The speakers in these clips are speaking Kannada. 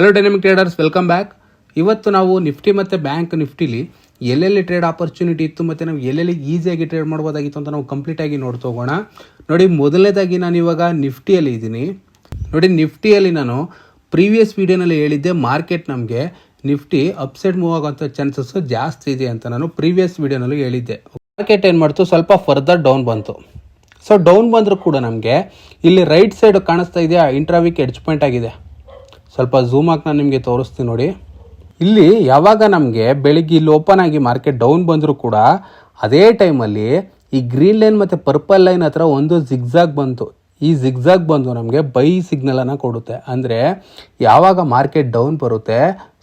Hello dynamic traders welcome back ಇವತ್ತು ನಾವು ನಿಫ್ಟಿ ಮತ್ತು ಬ್ಯಾಂಕ್ ನಿಫ್ಟಿಲಿ ಎಲ್ಲೆಲ್ಲಿ ಟ್ರೇಡ್ ಆಪರ್ಚುನಿಟಿ ಇತ್ತು ಮತ್ತು ನಾವು ಎಲ್ಲೆಲ್ಲಿ ಈಸಿಯಾಗಿ ಟ್ರೇಡ್ ಮಾಡ್ಬೋದಾಗಿತ್ತು ಅಂತ ನಾವು ಕಂಪ್ಲೀಟಾಗಿ ನೋಡ್ತಾ ಹೋಗೋಣ. ನೋಡಿ, ಮೊದಲನೇದಾಗಿ ನಾನು ಇವಾಗ ನಿಫ್ಟಿಯಲ್ಲಿ ಇದ್ದೀನಿ. ನೋಡಿ, ನಿಫ್ಟಿಯಲ್ಲಿ ನಾನು ಪ್ರೀವಿಯಸ್ ವೀಡಿಯೋನಲ್ಲಿ ಹೇಳಿದ್ದೆ ಮಾರ್ಕೆಟ್ ನಮಗೆ ನಿಫ್ಟಿ ಅಪ್ಸೆಟ್ ಮೂವ್ ಆಗೋಂಥ ಚಾನ್ಸಸ್ಸು ಜಾಸ್ತಿ ಇದೆ ಅಂತ ನಾನು ಪ್ರೀವಿಯಸ್ ವೀಡಿಯೋನಲ್ಲಿ ಹೇಳಿದ್ದೆ. ಮಾರ್ಕೆಟ್ ಏನು ಮಾಡ್ತು? ಸ್ವಲ್ಪ ಫರ್ದರ್ ಡೌನ್ ಬಂತು. ಸೊ ಡೌನ್ ಬಂದರೂ ಕೂಡ ನಮಗೆ ಇಲ್ಲಿ ರೈಟ್ ಸೈಡ್ ಕಾಣಿಸ್ತಾ ಇದೆಯಾ ಇಂಟ್ರಾವಿಕ್ ಎಡ್ಜ್ ಪಾಯಿಂಟ್ ಆಗಿದೆ. ಸ್ವಲ್ಪ ಝೂಮ್ ಹಾಕಿ ನಾನು ನಿಮಗೆ ತೋರಿಸ್ತೀನಿ ನೋಡಿ. ಇಲ್ಲಿ ಯಾವಾಗ ನಮಗೆ ಬೆಳಿಗ್ಗೆ ಇಲ್ಲಿ ಓಪನ್ ಆಗಿ ಮಾರ್ಕೆಟ್ ಡೌನ್ ಬಂದರೂ ಕೂಡ ಅದೇ ಟೈಮಲ್ಲಿ ಈ ಗ್ರೀನ್ ಲೈನ್ ಮತ್ತು ಪರ್ಪಲ್ ಲೈನ್ ಹತ್ರ ಒಂದು ಜಿಗ್ಜಾಗ್ ಬಂತು. ಈ ಜಿಗ್ಝಾಗ್ ಬಂದು ನಮಗೆ ಬೈ ಸಿಗ್ನಲನ್ನು ಕೊಡುತ್ತೆ. ಅಂದರೆ ಯಾವಾಗ ಮಾರ್ಕೆಟ್ ಡೌನ್ ಬರುತ್ತೆ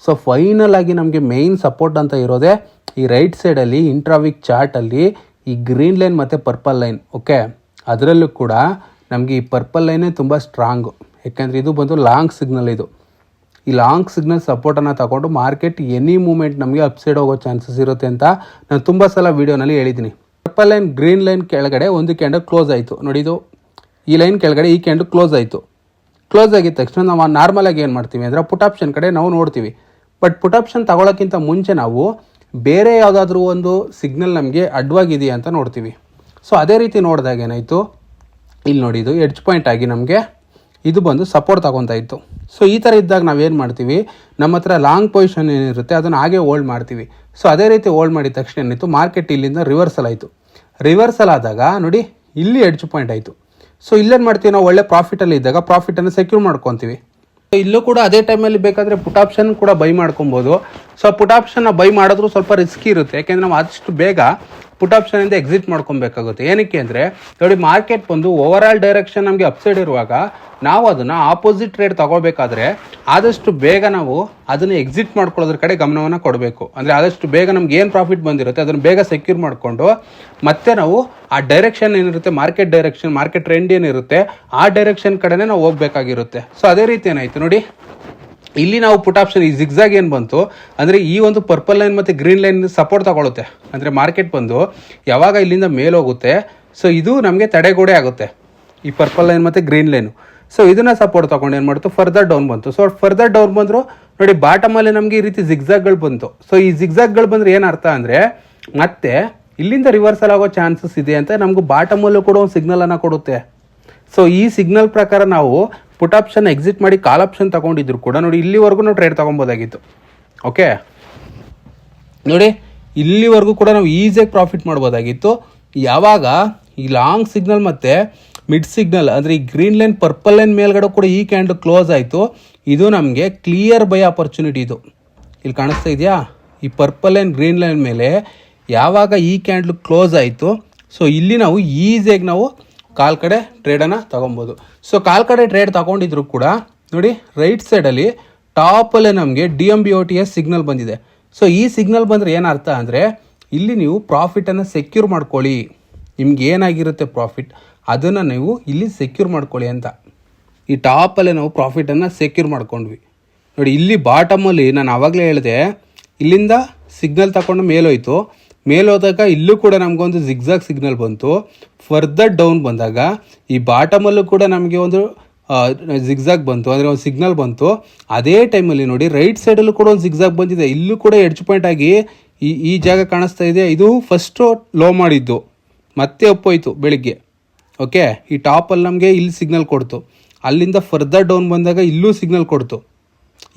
ಸೊ ಫೈನಲ್ ಆಗಿ ನಮಗೆ ಮೇಯ್ನ್ ಸಪೋರ್ಟ್ ಅಂತ ಇರೋದೇ ಈ ರೈಟ್ ಸೈಡಲ್ಲಿ ಇಂಟ್ರಾವಿಕ್ ಚಾರ್ಟಲ್ಲಿ ಈ ಗ್ರೀನ್ ಲೈನ್ ಮತ್ತು ಪರ್ಪಲ್ ಲೈನ್ ಓಕೆ ಅದರಲ್ಲೂ ಕೂಡ ನಮಗೆ ಈ ಪರ್ಪಲ್ ಲೈನೇ ತುಂಬ ಸ್ಟ್ರಾಂಗು ಯಾಕೆಂದರೆ ಇದು ಬಂದು ಲಾಂಗ್ ಸಿಗ್ನಲ್ ಇದು. ಈ ಲಾಂಗ್ ಸಿಗ್ನಲ್ ಸಪೋರ್ಟನ್ನು ತಗೊಂಡು ಮಾರ್ಕೆಟ್ ಎನಿ ಮೂಮೆಂಟ್ ನಮಗೆ ಅಪ್ಸೈಡ್ ಹೋಗೋ ಚಾನ್ಸಸ್ ಇರುತ್ತೆ ಅಂತ ನಾನು ತುಂಬ ಸಲ ವೀಡಿಯೋನಲ್ಲಿ ಹೇಳಿದ್ದೀನಿ. ಪರ್ಪಲ್ ಲೈನ್ ಗ್ರೀನ್ ಲೈನ್ ಕೆಳಗಡೆ ಒಂದು ಕ್ಯಾಂಡಲ್ ಕ್ಲೋಸ್ ಆಯಿತು. ನೋಡಿದು ಈ ಲೈನ್ ಕೆಳಗಡೆ ಈ ಕ್ಯಾಂಡಲ್ ಕ್ಲೋಸ್ ಆಯಿತು. ಕ್ಲೋಸ್ ಆಗಿದ ತಕ್ಷಣ ನಾವು ನಾರ್ಮಲ್ ಆಗಿ ಏನು ಮಾಡ್ತೀವಿ ಅಂದರೆ ಪುಟ್ ಆಪ್ಷನ್ ಕಡೆ ನಾವು ನೋಡ್ತೀವಿ. ಬಟ್ ಪುಟ್ ಆಪ್ಷನ್ ತಗೊಳ್ಳೋಕ್ಕಿಂತ ಮುಂಚೆ ನಾವು ಬೇರೆ ಯಾವುದಾದ್ರೂ ಒಂದು ಸಿಗ್ನಲ್ ನಮಗೆ ಅಡ್ವಾಗಿದೆಯಾ ಅಂತ ನೋಡ್ತೀವಿ. ಸೊ ಅದೇ ರೀತಿ ನೋಡಿದಾಗ ಏನಾಯಿತು? ಇಲ್ಲಿ ನೋಡಿ ಇದು ಎಡ್ಜ್ ಪಾಯಿಂಟ್ ಆಗಿ ನಮಗೆ ಇದು ಬಂದು ಸಪೋರ್ಟ್ ತಗೊತಾ ಇತ್ತು. ಸೊ ಈ ಥರ ಇದ್ದಾಗ ನಾವೇನು ಮಾಡ್ತೀವಿ? ನಮ್ಮ ಹತ್ರ ಲಾಂಗ್ ಪೊಸಿಷನ್ ಏನಿರುತ್ತೆ, ಅದನ್ನು ಹಾಗೆ ಹೋಲ್ಡ್ ಮಾಡ್ತೀವಿ. ಸೊ ಅದೇ ರೀತಿ ಹೋಲ್ಡ್ ಮಾಡಿದ ತಕ್ಷಣ ಏನಿತ್ತು ಮಾರ್ಕೆಟ್ ಇಲ್ಲಿಂದ ರಿವರ್ಸಲ್ ಆಯಿತು. ರಿವರ್ಸಲ್ ಆದಾಗ, ನೋಡಿ, ಇಲ್ಲಿ ಎಡ್ಜ್ ಪಾಯಿಂಟ್ ಆಯಿತು. ಸೊ ಇಲ್ಲೇನು ಮಾಡ್ತೀವಿ ನಾವು? ಒಳ್ಳೆ ಪ್ರಾಫಿಟಲ್ಲಿ ಇದ್ದಾಗ ಪ್ರಾಫಿಟನ್ನು ಸೆಕ್ಯೂರ್ ಮಾಡ್ಕೊತೀವಿ. ಇಲ್ಲೂ ಕೂಡ ಅದೇ ಟೈಮಲ್ಲಿ ಬೇಕಾದರೆ ಪುಟ್ ಆಪ್ಷನ್ ಕೂಡ ಬೈ ಮಾಡ್ಕೊಬೋದು. ಸೊ ಪುಟ್ ಆಪ್ಷನ್ನ ಬೈ ಮಾಡಿದ್ರು ಸ್ವಲ್ಪ ರಿಸ್ಕಿ ಇರುತ್ತೆ. ಯಾಕೆಂದ್ರೆ ನಾವು ಆದಷ್ಟು ಬೇಗ ಪುಟ್ ಆಪ್ಷನಿಂದ ಎಕ್ಸಿಟ್ ಮಾಡ್ಕೊಬೇಕಾಗುತ್ತೆ. ಏನಕ್ಕೆ ಅಂದರೆ, ನೋಡಿ ಮಾರ್ಕೆಟ್ ಬಂದು ಓವರ್ ಆಲ್ ಡೈರೆಕ್ಷನ್ ನಮಗೆ ಅಪ್ಸೈಡ್ ಇರುವಾಗ ನಾವು ಅದನ್ನು ಆಪೋಸಿಟ್ ರೇಟ್ ತಗೋಬೇಕಾದ್ರೆ ಆದಷ್ಟು ಬೇಗ ನಾವು ಅದನ್ನು ಎಕ್ಸಿಟ್ ಮಾಡ್ಕೊಳ್ಳೋದ್ರ ಕಡೆ ಗಮನವನ್ನು ಕೊಡಬೇಕು. ಅಂದರೆ ಆದಷ್ಟು ಬೇಗ ನಮ್ಗೆ ಏನು ಪ್ರಾಫಿಟ್ ಬಂದಿರುತ್ತೆ ಅದನ್ನು ಬೇಗ ಸೆಕ್ಯೂರ್ ಮಾಡಿಕೊಂಡು ಮತ್ತೆ ನಾವು ಆ ಡೈರೆಕ್ಷನ್ ಏನಿರುತ್ತೆ ಮಾರ್ಕೆಟ್ ಡೈರೆಕ್ಷನ್ ಮಾರ್ಕೆಟ್ ಟ್ರೆಂಡ್ ಏನಿರುತ್ತೆ, ಆ ಡೈರೆಕ್ಷನ್ ಕಡೆನೇ ನಾವು ಹೋಗಬೇಕಾಗಿರುತ್ತೆ. ಸೊ ಅದೇ ರೀತಿ ಏನಾಯಿತು ನೋಡಿ. ಇಲ್ಲಿ ನಾವು ಪುಟ್ ಆಪ್ಷನ್ ಈ ಜಿಗ್ಜಾಗ್ ಏನು ಬಂತು? ಅಂದರೆ ಈ ಒಂದು ಪರ್ಪಲ್ ಲೈನ್ ಮತ್ತು ಗ್ರೀನ್ ಲೈನ್ ಸಪೋರ್ಟ್ ತಗೊಳುತ್ತೆ. ಅಂದರೆ ಮಾರ್ಕೆಟ್ ಬಂದು ಯಾವಾಗ ಇಲ್ಲಿಂದ ಮೇಲೋಗುತ್ತೆ ಸೊ ಇದು ನಮಗೆ ತಡೆಗೋಡೆ ಆಗುತ್ತೆ. ಈ ಪರ್ಪಲ್ ಲೈನ್ ಮತ್ತು ಗ್ರೀನ್ ಲೈನು ಸೊ ಇದನ್ನ ಸಪೋರ್ಟ್ ತಗೊಂಡು ಏನು ಮಾಡ್ತು? ಫರ್ದರ್ ಡೌನ್ ಬಂತು. ಸೊ ಫರ್ದರ್ ಡೌನ್ ಬಂದರು ನೋಡಿ ಬಾಟಮಲ್ಲಿ ನಮಗೆ ಈ ರೀತಿ ಜಿಗ್ಜಾಗ್ಗಳು ಬಂತು. ಸೊ ಈ ಜಿಗ್ಜಾಗ್ಗಳು ಬಂದರೆ ಏನು ಅರ್ಥ ಅಂದರೆ ಮತ್ತೆ ಇಲ್ಲಿಂದ ರಿವರ್ಸಲ್ ಆಗೋ ಚಾನ್ಸಸ್ ಇದೆ ಅಂತ ನಮಗೂ ಬಾಟಮಲ್ಲೂ ಕೂಡ ಒಂದು ಸಿಗ್ನಲನ್ನು ಕೊಡುತ್ತೆ. ಸೊ ಈ ಸಿಗ್ನಲ್ ಪ್ರಕಾರ ನಾವು ಪುಟ್ ಆಪ್ಷನ್, ಎಕ್ಸಿಟ್ ಮಾಡಿ ಕಾಲ್ ಆಪ್ಷನ್ ತಗೊಂಡಿದ್ರು ಕೂಡ ನೋಡಿ ಇಲ್ಲಿವರೆಗೂ ನಾವು ಟ್ರೇಡ್ ತಗೊಬೋದಾಗಿತ್ತು. ಓಕೆ? ನೋಡಿ, ಇಲ್ಲಿವರೆಗೂ ಕೂಡ ನಾವು ಈಸಿಯಾಗಿ ಪ್ರಾಫಿಟ್ ಮಾಡ್ಬೋದಾಗಿತ್ತು. ಯಾವಾಗ? ಈ ಲಾಂಗ್ ಸಿಗ್ನಲ್ ಮತ್ತು ಮಿಡ್ ಸಿಗ್ನಲ್, ಅಂದರೆ ಈ ಗ್ರೀನ್ ಲೈನ್, ಪರ್ಪಲ್ ಲೈನ್ ಮೇಲ್ಗಡೆ ಕೂಡ ಈ ಕ್ಯಾಂಡಲ್ ಕ್ಲೋಸ್ ಆಯಿತು. ಇದು ನಮಗೆ ಕ್ಲಿಯರ್ ಬೈ ಆಪರ್ಚುನಿಟಿ ಇದು. ಇಲ್ಲಿ ಕಾಣಿಸ್ತಾ ಇದೆಯಾ? ಈ ಪರ್ಪಲ್ ಲೈನ್, ಗ್ರೀನ್ ಲೈನ್ ಮೇಲೆ ಯಾವಾಗ ಈ ಕ್ಯಾಂಡ್ಲು ಕ್ಲೋಸ್ ಆಯಿತು. ಸೊ, ಇಲ್ಲಿ ನಾವು ಈಸಿಯಾಗಿ ನಾವು ಕಾಲ್ ಕಡೆ ಟ್ರೇಡನ್ನು ತೊಗೊಬೋದು. ಸೊ ಕಾಲ್ ಕಡೆ ಟ್ರೇಡ್ ತಗೊಂಡಿದ್ರು ಕೂಡ, ನೋಡಿ ರೈಟ್ ಸೈಡಲ್ಲಿ ಟಾಪಲ್ಲೇ ನಮಗೆ D M B O T S signal ಬಂದಿದೆ. ಸೊ ಈ ಸಿಗ್ನಲ್ ಬಂದರೆ ಅರ್ಥ ಅಂದರೆ, ಇಲ್ಲಿ ನೀವು ಪ್ರಾಫಿಟನ್ನು ಸೆಕ್ಯೂರ್ ಮಾಡ್ಕೊಳ್ಳಿ. ನಿಮ್ಗೆ ಏನಾಗಿರುತ್ತೆ ಪ್ರಾಫಿಟ್ ಅದನ್ನು ನೀವು ಇಲ್ಲಿ ಸೆಕ್ಯೂರ್ ಮಾಡ್ಕೊಳ್ಳಿ ಅಂತ. ಈ ಟಾಪಲ್ಲೇ ನಾವು ಪ್ರಾಫಿಟನ್ನು ಸೆಕ್ಯೂರ್ ಮಾಡ್ಕೊಂಡ್ವಿ. ನೋಡಿ, ಇಲ್ಲಿ ಬಾಟಮಲ್ಲಿ ನಾನು ಆವಾಗಲೇ ಹೇಳಿದೆ, ಇಲ್ಲಿಂದ ಸಿಗ್ನಲ್ ತಗೊಂಡು ಮೇಲೋಯ್ತು ಮೇಲೋದಾಗ ಇಲ್ಲೂ ಕೂಡ ನಮಗೊಂದು ಜಿಗ್ಜಾಗ್ ಸಿಗ್ನಲ್ ಬಂತು. ಫರ್ದರ್ ಡೌನ್ ಬಂದಾಗ ಈ ಬಾಟಮಲ್ಲೂ ಕೂಡ ನಮಗೆ ಒಂದು ಜಿಗ್ಜಾಗ್ ಬಂತು. ಅಂದರೆ ಒಂದು ಸಿಗ್ನಲ್ ಬಂತು. ಅದೇ ಟೈಮಲ್ಲಿ ನೋಡಿ ರೈಟ್ ಸೈಡಲ್ಲೂ ಕೂಡ ಒಂದು ಜಿಗ್ಜಾಗ್ ಬಂದಿದೆ. ಇಲ್ಲೂ ಕೂಡ ಎಡ್ಜ್ ಪಾಯಿಂಟ್ ಆಗಿ ಈ ಈ ಜಾಗ ಕಾಣಿಸ್ತಾ ಇದೆ. ಇದು ಫಸ್ಟು ಲೋ ಮಾಡಿದ್ದು. ಮತ್ತೆ ಒಪ್ಪೋಯ್ತು ಬೆಳಿಗ್ಗೆ. ಓಕೆ ಈ ಟಾಪಲ್ಲಿ ನಮಗೆ ಇಲ್ಲಿ ಸಿಗ್ನಲ್ ಕೊಡ್ತು. ಅಲ್ಲಿಂದ ಫರ್ದರ್ ಡೌನ್ ಬಂದಾಗ ಇಲ್ಲೂ ಸಿಗ್ನಲ್ ಕೊಡ್ತು.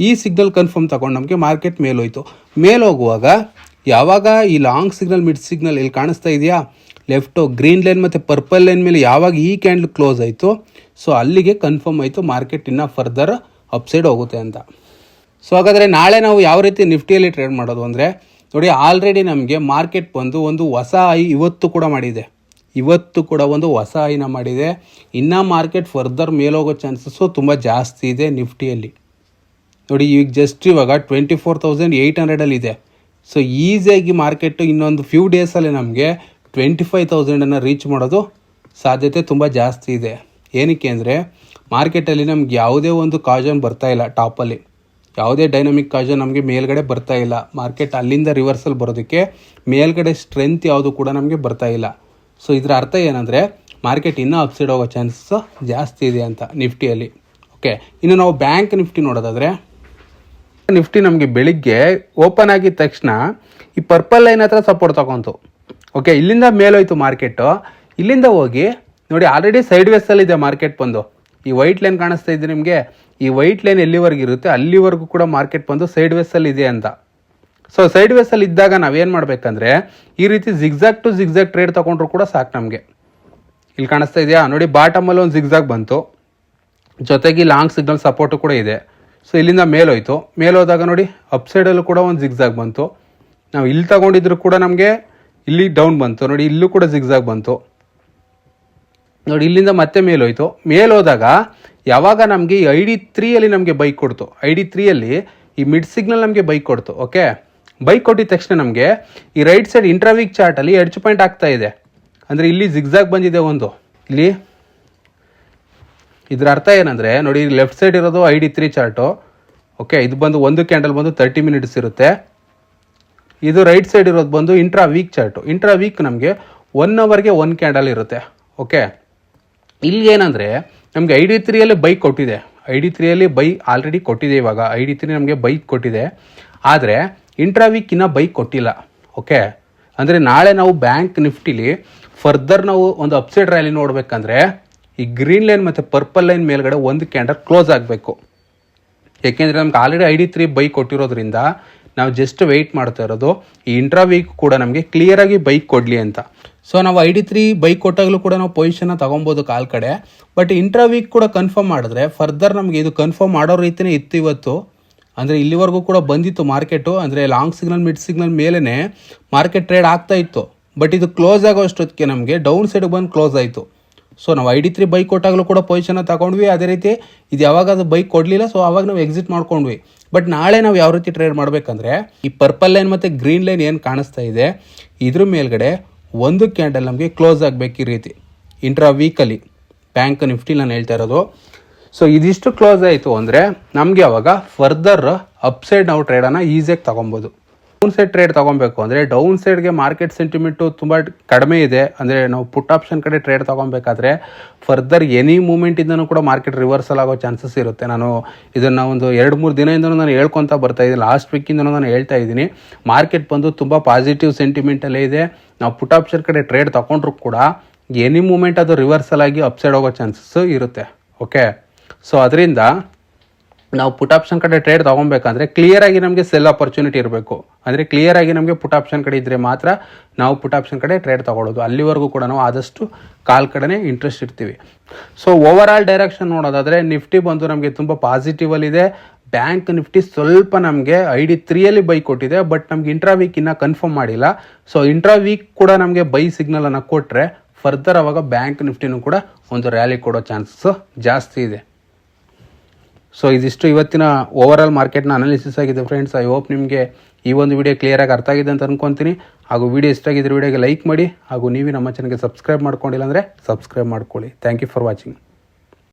ಈ ಸಿಗ್ನಲ್ ಕನ್ಫರ್ಮ್ ತಗೊಂಡು ನಮಗೆ ಮಾರ್ಕೆಟ್ ಮೇಲೋಯ್ತು ಮೇಲೆ ಹೋಗುವಾಗ ಯಾವಾಗ ಈ ಲಾಂಗ್ ಸಿಗ್ನಲ್ ಮಿಡ್ ಸಿಗ್ನಲ್ ಇಲ್ಲಿ ಕಾಣಿಸ್ತಾ ಇದೆಯಾ? ಲೆಫ್ಟು ಗ್ರೀನ್ ಲೈನ್ ಮತ್ತು ಪರ್ಪಲ್ ಲೈನ್ ಮೇಲೆ ಯಾವಾಗ ಈ ಕ್ಯಾಂಡಲ್ ಕ್ಲೋಸ್ ಆಯಿತು ಸೊ ಅಲ್ಲಿಗೆ ಕನ್ಫರ್ಮ್ ಆಯಿತು ಮಾರ್ಕೆಟ್ ಇನ್ನೂ ಫರ್ದರ್ ಅಪ್ಸೈಡ್ ಹೋಗುತ್ತೆ ಅಂತ. ಸೊ ಹಾಗಾದರೆ ನಾಳೆ ನಾವು ಯಾವ ರೀತಿ ನಿಫ್ಟಿಯಲ್ಲಿ ಟ್ರೇಡ್ ಮಾಡೋದು ಅಂದರೆ, ನೋಡಿ ಆಲ್ರೆಡಿ ನಮಗೆ ಮಾರ್ಕೆಟ್ ಬಂದು ಒಂದು ಹೊಸ ಐ ಇವತ್ತು ಕೂಡ ಮಾಡಿದೆ. ಇವತ್ತು ಕೂಡ ಒಂದು ಹೊಸ ಐನ ಮಾಡಿದೆ. ಇನ್ನು ಮಾರ್ಕೆಟ್ ಫರ್ದರ್ ಮೇಲೋಗೋ ಚಾನ್ಸಸ್ಸು ತುಂಬ ಜಾಸ್ತಿ ಇದೆ ನಿಫ್ಟಿಯಲ್ಲಿ. ನೋಡಿ ಈಗ ಜಸ್ಟ್ ಇವಾಗ ಟ್ವೆಂಟಿ ಫೋರ್ ತೌಸಂಡ್ ಏಯ್ಟ್ ಹಂಡ್ರೆಡಲ್ಲಿ ಇದೆ. ಸೊ ಈಸಿಯಾಗಿ ಮಾರ್ಕೆಟು ಇನ್ನೊಂದು ಫ್ಯೂ ಡೇಸಲ್ಲಿ ನಮಗೆ ಟ್ವೆಂಟಿ ಫೈವ್ ತೌಸಂಡನ್ನು ರೀಚ್ ಮಾಡೋದು ಸಾಧ್ಯತೆ ತುಂಬ ಜಾಸ್ತಿ ಇದೆ. ಏನಕ್ಕೆ ಅಂದರೆ ಮಾರ್ಕೆಟಲ್ಲಿ ನಮ್ಗೆ ಯಾವುದೇ ಒಂದು ಕಾಜನ್ ಬರ್ತಾ ಇಲ್ಲ ಟಾಪಲ್ಲಿ ಯಾವುದೇ ಡೈನಮಿಕ್ ಕಾಜನ್ ನಮಗೆ ಮೇಲ್ಗಡೆ ಬರ್ತಾ ಇಲ್ಲ. ಮಾರ್ಕೆಟ್ ಅಲ್ಲಿಂದ ರಿವರ್ಸಲ್ ಬರೋದಕ್ಕೆ ಮೇಲ್ಗಡೆ ಸ್ಟ್ರೆಂತ್ ಯಾವುದು ಕೂಡ ನಮಗೆ ಬರ್ತಾ ಇಲ್ಲ. ಸೊ ಇದರ ಅರ್ಥ ಏನಂದರೆ ಮಾರ್ಕೆಟ್ ಇನ್ನೂ ಅಪ್ಸೈಡ್ ಹೋಗೋ ಚಾನ್ಸಸ್ ಜಾಸ್ತಿ ಇದೆ ಅಂತ ನಿಫ್ಟಿಯಲ್ಲಿ. ಓಕೆ ಇನ್ನು ನಾವು ಬ್ಯಾಂಕ್ ನಿಫ್ಟಿ ನೋಡೋದಾದರೆ ನಿಫ್ಟಿ ನಮಗೆ ಬೆಳಿಗ್ಗೆ ಓಪನ್ ಆಗಿದ ತಕ್ಷಣ ಈ ಪರ್ಪಲ್ ಲೈನ್ ಹತ್ರ ಸಪೋರ್ಟ್ ತಗೊಂತು. ಓಕೆ ಇಲ್ಲಿಂದ ಮೇಲೋಯ್ತು ಮಾರ್ಕೆಟು ಇಲ್ಲಿಂದ ಹೋಗಿ, ನೋಡಿ ಆಲ್ರೆಡಿ ಸೈಡ್ ವೇಸಲ್ಲಿ ಇದೆ ಮಾರ್ಕೆಟ್ ಬಂದು. ಈ ವೈಟ್ ಲೈನ್ ಕಾಣಿಸ್ತಾ ಇದೆ ನಿಮಗೆ? ಈ ವೈಟ್ ಲೈನ್ ಎಲ್ಲಿವರೆಗೂ ಇರುತ್ತೆ? ಅಲ್ಲಿವರೆಗೂ ಕೂಡ ಮಾರ್ಕೆಟ್ ಬಂದು ಸೈಡ್ ವೇಸಲ್ಲಿ ಇದೆ ಅಂತ. ಸೊ ಸೈಡ್ ವೇಸಲ್ಲಿ ಇದ್ದಾಗ ನಾವೇನು ಮಾಡಬೇಕಂದ್ರೆ, ಈ ರೀತಿ ಜಿಗ್ಜಾಗ್ ಟು ಜಿಗ್ಜಾಗ್ ಟ್ರೇಡ್ ತೊಗೊಂಡ್ರು ಕೂಡ ಸಾಕು ನಮಗೆ. ಇಲ್ಲಿ ಕಾಣಿಸ್ತಾ ಇದೆಯಾ? ನೋಡಿ ಬಾಟಮಲ್ಲಿ ಒಂದು ಜಿಗ್ಜಾಗ್ ಬಂತು. ಜೊತೆಗೆ ಲಾಂಗ್ ಸಿಗ್ನಲ್ ಸಪೋರ್ಟು ಕೂಡ ಇದೆ. ಸೊ ಇಲ್ಲಿಂದ ಮೇಲೋಯ್ತು. ಮೇಲೋದಾಗ ನೋಡಿ ಅಪ್ ಸೈಡಲ್ಲೂ ಕೂಡ ಒಂದು ಜಿಗ್ಸಾಗ್ ಬಂತು. ನಾವು ಇಲ್ಲಿ ತಗೊಂಡಿದ್ರು ಕೂಡ ನಮಗೆ ಇಲ್ಲಿ ಡೌನ್ ಬಂತು. ನೋಡಿ, ಇಲ್ಲೂ ಕೂಡ ಜಿಗ್ಸಾಗ್ ಬಂತು. ನೋಡಿ, ಇಲ್ಲಿಂದ ಮತ್ತೆ ಮೇಲೋಯ್ತು. ಮೇಲೋದಾಗ ಯಾವಾಗ ನಮಗೆ ಈ ಐ ಡಿ ತ್ರೀಯಲ್ಲಿ ನಮಗೆ ಬೈಕ್ ಕೊಡ್ತು. ಐ ಡಿ ತ್ರೀಯಲ್ಲಿ ಈ ಮಿಡ್ ಸಿಗ್ನಲ್ ನಮಗೆ ಬೈಕ್ ಕೊಡ್ತು ಓಕೆ ಬೈಕ್ ಕೊಟ್ಟಿದ ತಕ್ಷಣ ನಮಗೆ ಈ ರೈಟ್ ಸೈಡ್ ಇಂಟ್ರಾವಿಕ್ ಚಾರ್ಟಲ್ಲಿ ಎಡ್ಜ್ ಪಾಯಿಂಟ್ ಆಗ್ತಾ ಇದೆ. ಅಂದರೆ ಇಲ್ಲಿ ಜಿಗ್ಸಾಗ್ ಬಂದಿದೆ ಒಂದು. ಇಲ್ಲಿ ಇದ್ರ ಅರ್ಥ ಏನಂದರೆ, ನೋಡಿ ಲೆಫ್ಟ್ ಸೈಡ್ ಇರೋದು I D three chart okay ಇದು ಬಂದು ಒಂದು ಕ್ಯಾಂಡಲ್ ಬಂದು ತರ್ಟಿ ಮಿನಿಟ್ಸ್ ಇರುತ್ತೆ. ಇದು ರೈಟ್ ಸೈಡ್ ಇರೋದು ಬಂದು intra weak chart intra weak ನಮಗೆ ಒನ್ ಅವರ್ಗೆ ಒನ್ ಕ್ಯಾಂಡಲ್ ಇರುತ್ತೆ. ಓಕೆ ಇಲ್ಲಿ ಏನಂದರೆ, ನಮಗೆ ಐ ಡಿ ತ್ರೀಯಲ್ಲಿ ಬೈಕ್ ಕೊಟ್ಟಿದೆ. ಐ ಡಿ ತ್ರೀಯಲ್ಲಿ ಬೈ ಆಲ್ರೆಡಿ ಕೊಟ್ಟಿದೆ ಇವಾಗ. ಐ ಡಿ ತ್ರೀ ನಮಗೆ ಬೈಕ್ ಕೊಟ್ಟಿದೆ. ಆದರೆ ಇಂಟ್ರಾ ವೀಕ್ ಇನ್ನೂ ಬೈಕ್ ಕೊಟ್ಟಿಲ್ಲ. ಓಕೆ ಅಂದರೆ ನಾಳೆ ನಾವು ಬ್ಯಾಂಕ್ ನಿಫ್ಟಿಲಿ ಫರ್ದರ್ ನಾವು ಒಂದು ಅಪ್ಸೈಡ್ ರ್ಯಾಲಿ ನೋಡಬೇಕಂದ್ರೆ ಈ ಗ್ರೀನ್ ಲೈನ್ ಮತ್ತು ಪರ್ಪಲ್ ಲೈನ್ ಮೇಲ್ಗಡೆ ಒಂದು ಕ್ಯಾಂಡಲ್ ಕ್ಲೋಸ್ ಆಗಬೇಕು. ಏಕೆಂದರೆ ನಮ್ಗೆ already I D three buy ಕೊಟ್ಟಿರೋದ್ರಿಂದ ನಾವು ಜಸ್ಟ್ ವೆಯ್ಟ್ ಮಾಡ್ತಾ ಇರೋದು. ಈ ಇಂಟ್ರಾ ವೀಕ್ ಕೂಡ ನಮಗೆ ಕ್ಲಿಯರಾಗಿ ಬೈಕ್ ಕೊಡಲಿ ಅಂತ. ಸೊ ನಾವು ಐ ಡಿ ತ್ರೀ ಬೈಕ್ ಕೊಟ್ಟಾಗಲೂ ಕೂಡ ನಾವು ಪೊಸಿಷನ್ನ ತೊಗೊಬೋದು ಕಾಲ್ ಕಡೆ. ಬಟ್ ಇಂಟ್ರಾ ವೀಕ್ ಕೂಡ ಕನ್ಫರ್ಮ್ ಮಾಡಿದ್ರೆ ಫರ್ದರ್ ನಮಗೆ ಇದು ಕನ್ಫರ್ಮ್ ಮಾಡೋ ರೀತಿಯೇ ಇತ್ತು ಇವತ್ತು. ಅಂದರೆ ಇಲ್ಲಿವರೆಗೂ ಕೂಡ ಬಂದಿತ್ತು ಮಾರ್ಕೆಟು ಅಂದರೆ ಲಾಂಗ್ ಸಿಗ್ನಲ್ ಮಿಡ್ ಸಿಗ್ನಲ್ ಮೇಲೇ ಮಾರ್ಕೆಟ್ ಟ್ರೇಡ್ ಆಗ್ತಾ ಇತ್ತು. ಬಟ್ ಇದು ಕ್ಲೋಸ್ ಆಗೋ ಅಷ್ಟೊತ್ತಿಗೆ ನಮಗೆ ಡೌನ್ ಸೈಡ್ಗೆ ಬಂದು ಕ್ಲೋಸ್ ಆಯಿತು. ಸೊ ನಾವು ಐ ಡಿ ತ್ರೀ ಬೈಕ್ ಕೊಟ್ಟಾಗಲೂ ಕೂಡ ಪೊಸಿಷನ್ನ ತಗೊಂಡ್ವಿ. ಅದೇ ರೀತಿ ಇದು ಯಾವಾಗ ಅದು ಬೈಕ್ ಕೊಡಲಿಲ್ಲ ಸೊ ಅವಾಗ ನಾವು ಎಕ್ಸಿಟ್ ಮಾಡ್ಕೊಂಡ್ವಿ. ಬಟ್ ನಾಳೆ ನಾವು ಯಾವ ರೀತಿ ಟ್ರೇಡ್ ಮಾಡಬೇಕಂದ್ರೆ, ಈ ಪರ್ಪಲ್ ಲೈನ್ ಮತ್ತು ಗ್ರೀನ್ ಲೈನ್ ಏನು ಕಾಣಿಸ್ತಾ ಇದೆ, ಇದ್ರ ಮೇಲ್ಗಡೆ ಒಂದು ಕ್ಯಾಂಡಲ್ ನಮಗೆ ಕ್ಲೋಸ್ ಆಗಬೇಕು ಈ ರೀತಿ. ಇಂಟ್ರಾ ವೀಕಲ್ಲಿ ಬ್ಯಾಂಕ್ ನಿಫ್ಟಿ ನಾನು ಹೇಳ್ತಾ ಇರೋದು. ಸೊ ಇದಿಷ್ಟು ಕ್ಲೋಸ್ ಆಯಿತು ಅಂದರೆ, ನಮಗೆ ಅವಾಗ ಫರ್ದರ್ ಅಪ್ಸೈಡ್ ನಾವು ಟ್ರೇಡನ್ನು ಈಸಿಯಾಗಿ ತೊಗೊಬೋದು. ಡೌನ್ ಸೈಡ್ ಟ್ರೇಡ್ ತಗೊಬೇಕು. ಅಂದರೆ ಡೌನ್ ಸೈಡ್ಗೆ ಮಾರ್ಕೆಟ್ ಸೆಂಟಿಮೆಂಟು ತುಂಬ ಕಡಿಮೆ ಇದೆ. ಅಂದರೆ ನಾವು ಪುಟ್ ಆಪ್ಷನ್ ಕಡೆ ಟ್ರೇಡ್ ತಗೊಬೇಕಾದ್ರೆ ಫರ್ದರ್ ಎನಿ ಮೂಮೆಂಟಿಂದನೂ ಕೂಡ ಮಾರ್ಕೆಟ್ ರಿವರ್ಸಲ್ ಆಗೋ ಚಾನ್ಸಸ್ ಇರುತ್ತೆ. ನಾನು ಇದನ್ನು ಒಂದು ಎರಡು ಮೂರು ದಿನದಿಂದನೂ ನಾನು ಹೇಳ್ಕೊತಾ ಬರ್ತಾ ಇದ್ದೀನಿ. ಲಾಸ್ಟ್ ಇಂದ ನಾನು ಹೇಳ್ತಾ ಇದ್ದೀನಿ. ಮಾರ್ಕೆಟ್ ಬಂದು ತುಂಬ ಪಾಸಿಟಿವ್ ಸೆಂಟಿಮೆಂಟಲ್ಲೇ ಇದೆ. ನಾವು ಪುಟ್ ಆಪ್ಷನ್ ಕಡೆ ಟ್ರೇಡ್ ತೊಗೊಂಡ್ರು ಕೂಡ ಎನಿ ಮೂಮೆಂಟ್ ಅದು ರಿವರ್ಸಲ್ ಆಗಿ ಅಪ್ಸೈಡ್ ಹೋಗೋ ಚಾನ್ಸಸ್ ಇರುತ್ತೆ. ಓಕೆ ಸೊ ಅದರಿಂದ ನಾವು ಪುಟ್ ಆಪ್ಷನ್ ಕಡೆ ಟ್ರೇಡ್ ತೊಗೊಬೇಕಂದ್ರೆ ಕ್ಲಿಯರ್ ಆಗಿ ನಮಗೆ ಸೆಲ್ ಆಪರ್ಚುನಿಟಿ ಇರಬೇಕು. ಅಂದರೆ ಕ್ಲಿಯರ್ ಆಗಿ ನಮಗೆ ಪುಟ್ ಆಪ್ಷನ್ ಕಡೆ ಇದ್ದರೆ ಮಾತ್ರ ನಾವು ಪುಟ್ ಆಪ್ಷನ್ ಕಡೆ ಟ್ರೇಡ್ ತೊಗೊಳ್ಳೋದು. ಅಲ್ಲಿವರೆಗೂ ಕೂಡ ನಾವು ಆದಷ್ಟು ಕಾಲ್ ಕಡೆನೇ ಇಂಟ್ರೆಸ್ಟ್ ಇರ್ತೀವಿ ಸೊ ಓವರ್ ಆಲ್ ಡೈರೆಕ್ಷನ್ ನೋಡೋದಾದರೆ ನಿಫ್ಟಿ ಬಂದು ನಮಗೆ ತುಂಬ ಪಾಸಿಟಿವಲ್ಲಿದೆ ಬ್ಯಾಂಕ್ ನಿಫ್ಟಿ ಸ್ವಲ್ಪ ನಮಗೆ ಐ ಡಿ ತ್ರೀಯಲ್ಲಿ ಬೈ ಕೊಟ್ಟಿದೆ ಬಟ್ ನಮ್ಗೆ ಇಂಟ್ರಾ ವೀಕ್ ಇನ್ನೂ ಕನ್ಫರ್ಮ್ ಮಾಡಿಲ್ಲ. ಸೊ ಇಂಟ್ರಾ ವೀಕ್ ಕೂಡ ನಮಗೆ ಬೈ ಸಿಗ್ನಲನ್ನು ಕೊಟ್ಟರೆ ಫರ್ದರ್ ಅವಾಗ ಬ್ಯಾಂಕ್ ನಿಫ್ಟಿನೂ ಕೂಡ ಒಂದು ರ್ಯಾಲಿ ಕೊಡೋ ಚಾನ್ಸಸ್ ಜಾಸ್ತಿ ಇದೆ. ಸೊ ಇದಿಷ್ಟು ಇವತ್ತಿನ ಓವರ್ ಮಾರ್ಕೆಟ್ನ ಅನಾಲಿಸಿಸ್ ಆಗಿದೆ ಫ್ರೆಂಡ್ಸ್ ಐ ಹೋಪ್ ನಿಮಗೆ ಈ ಒಂದು ವಿಡಿಯೋ ಕ್ಲಿಯರಾಗಿ ಅರ್ಥ ಆಗಿದೆ ಅಂತ ಅನ್ಕೊತೀನಿ. ಹಾಗೂ ವಿಡಿಯೋ ಇಷ್ಟ ಆಗಿದ್ರೆ ವಿಡಿಯೋಗೆ ಲೈಕ್ ಮಾಡಿ. ಹಾಗೂ ನೀವೇ ನಮ್ಮ ಚಾನಲ್ಗೆ ಸಬ್ಸ್ಕ್ರೈಬ್ ಮಾಡ್ಕೊಂಡಿಲ್ಲ ಅಂದರೆ ಸಬ್ಸ್ಕ್ರೈಬ್ ಮಾಡ್ಕೊಳ್ಳಿ. Thank you for watching